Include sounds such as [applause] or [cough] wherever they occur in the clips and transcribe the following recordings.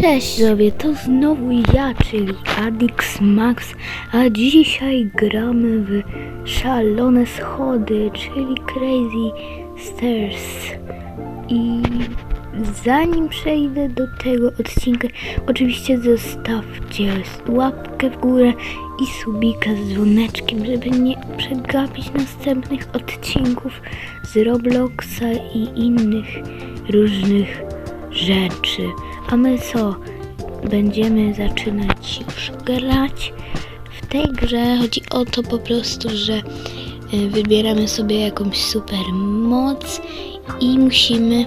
Cześć sobie, to znowu ja, czyli Adix Max, a dzisiaj gramy w szalone schody, czyli Crazy Stairs. I zanim przejdę do tego odcinka, oczywiście zostawcie łapkę w górę i subika z dzwoneczkiem, żeby nie przegapić następnych odcinków z Robloxa i innych różnych rzeczy. A my co? Będziemy zaczynać już grać. W tej grze chodzi o to po prostu, że y, wybieramy sobie jakąś super moc i musimy y,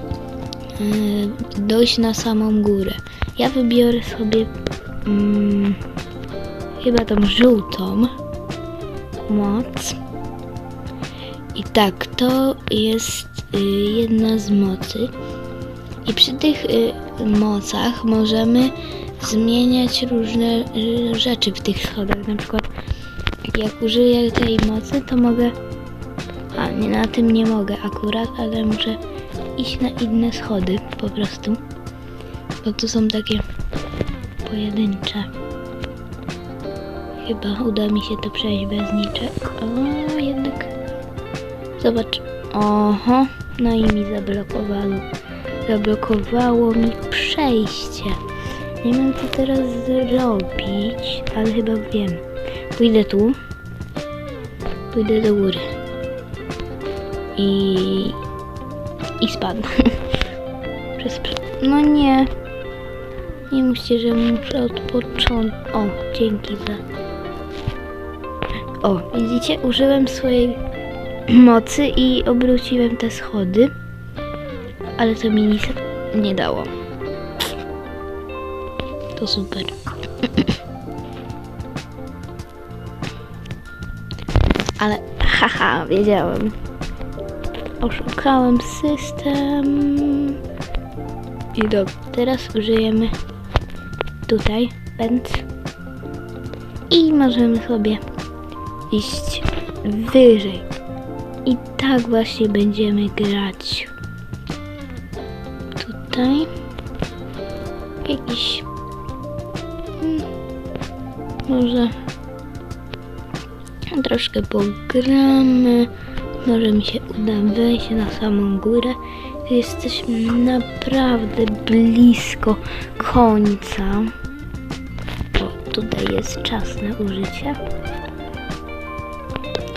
dojść na samą górę. Ja wybiorę sobie mm, chyba tą żółtą moc. I tak, to jest y, jedna z mocy. I przy tych mocach możemy zmieniać różne y, rzeczy w tych schodach. Na przykład jak użyję tej mocy, to mogę. A nie na tym nie mogę akurat, ale muszę iść na inne schody po prostu. Bo tu są takie pojedyncze. Chyba uda mi się to przejść bez niczego. O, jednak. Zobacz. Oho, no i mi zablokowało zablokowało mi przejście. Nie wiem co teraz zrobić, ale chyba wiem. Pójdę tu. Pójdę do góry. I... I spadnę. [laughs] Przez... prze- No nie. Nie musicie, że muszę od początku... O, dzięki za... O, widzicie? Użyłem swojej mocy i obróciłem te schody ale to mi nic nie dało. To super. Ale haha, wiedziałem. Oszukałem system. I dobrze, teraz użyjemy tutaj pęd. I możemy sobie iść wyżej. I tak właśnie będziemy grać tutaj. Jakiś hmm, może troszkę pogramy. Może mi się uda wejść na samą górę. Jesteśmy naprawdę blisko końca. O, tutaj jest czas na użycie.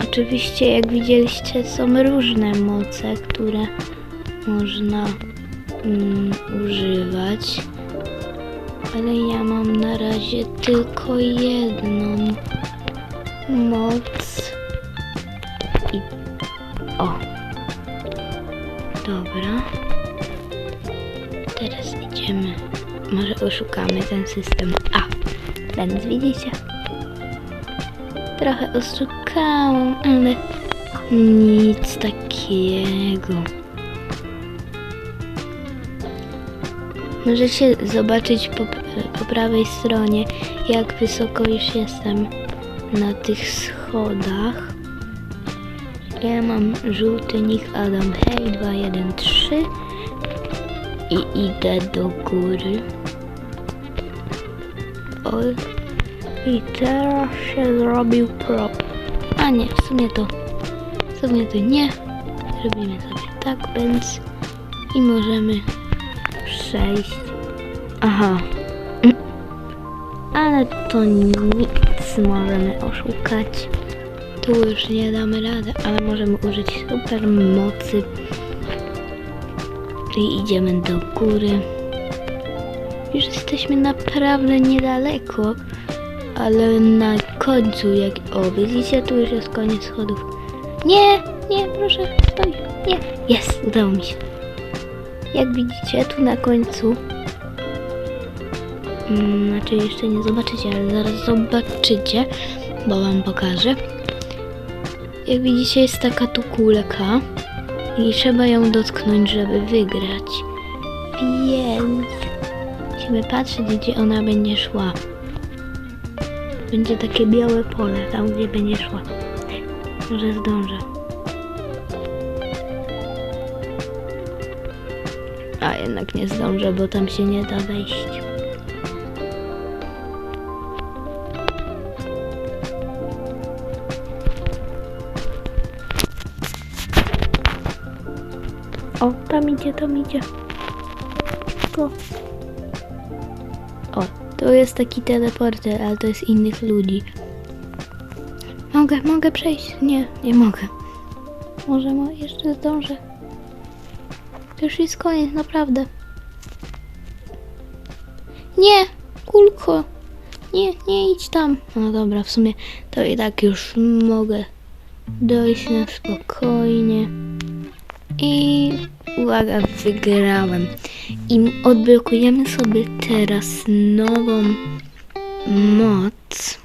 Oczywiście jak widzieliście są różne moce które można mm, używać. Ale ja mam na razie tylko jedną moc. I o. Dobra. Teraz idziemy. Może oszukamy ten system. A, więc widzicie? Trochę oszukałam, ale nic takiego. Możecie zobaczyć po, po prawej stronie, jak wysoko już jestem na tych schodach. Ja mam żółty nick Adam Hej 213 i idę do góry. O, I teraz się zrobił prop. A nie, w sumie to, w sumie to nie. Zrobimy sobie tak, więc i możemy przejść. Aha. Ale to nic możemy oszukać. Tu już nie damy rady, ale możemy użyć super mocy. I idziemy do góry. Już jesteśmy naprawdę niedaleko, ale na końcu, jak o widzicie, tu już jest koniec schodów. Nie, nie, proszę, stój, nie, jest, udało mi się. Jak widzicie, tu na końcu. Mm, znaczy, jeszcze nie zobaczycie, ale zaraz zobaczycie, bo Wam pokażę. Jak widzicie, jest taka tu kulka i trzeba ją dotknąć, żeby wygrać. Więc musimy patrzeć, gdzie ona będzie szła. Będzie takie białe pole, tam gdzie będzie szła. Może zdążę. A jednak nie zdążę, bo tam się nie da wejść. O, tam idzie, tam idzie. O. o, to jest taki teleporter, ale to jest innych ludzi. Mogę, mogę przejść? Nie, nie mogę. Może jeszcze zdążę. To już jest koniec, naprawdę. Nie, kulko. Nie, nie idź tam. No dobra, w sumie to i tak już mogę dojść na spokojnie. I uwaga, wygrałem. I odblokujemy sobie teraz nową moc.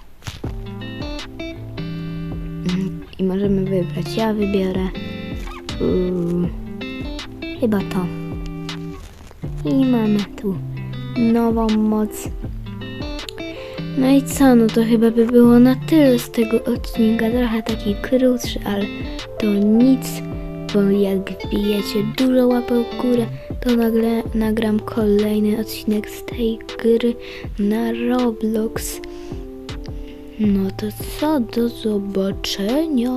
Mm, I możemy wybrać. Ja wybiorę yy, chyba to. I mamy tu nową moc. No i co, no to chyba by było na tyle z tego odcinka. Trochę taki krótszy, ale to nic, bo jak wbijecie dużo łapek w górę, to nagle nagram kolejny odcinek z tej gry na Roblox. No to co, do zobaczenia.